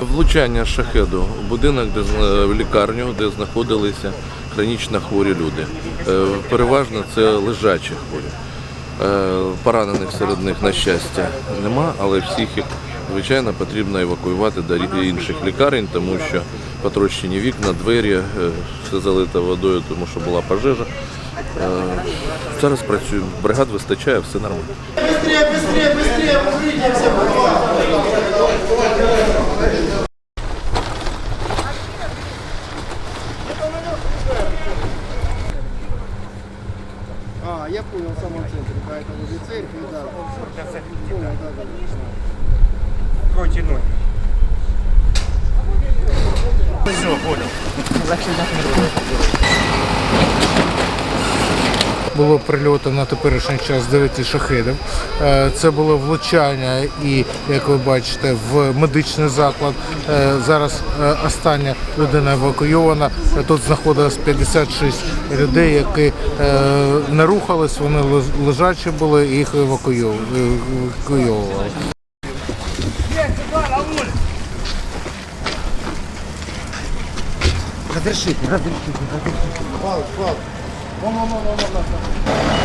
Влучання шахеду в будинок, де в лікарню, де знаходилися хронічно хворі люди. Е, Переважно це лежачі хворі. Е, Поранених серед них, на щастя, нема, але всіх їх, звичайно, потрібно евакуювати до інших лікарень, тому що потрощені вікна, двері, е, все залито водою, тому що була пожежа. Е, Зараз працюємо, бригад вистачає, все нормально. Быстрее, быстрее, быстрее, укрытие все, пожалуйста. А, я понял, в самом центре, какая-то возле церкви, да. Понял, да, да, да. Було прильоту на теперішній час 9 шахедів. Е, Це було влучання і, як ви бачите, в медичний заклад. Е, Зараз е, остання людина евакуйована. Тут знаходилось 56 людей, які не рухались, вони лежачі були і їх евакуйовували. Разрешите, разрешите, разрешите. Пал, Вон, Вон, вон, вон, вон, вон.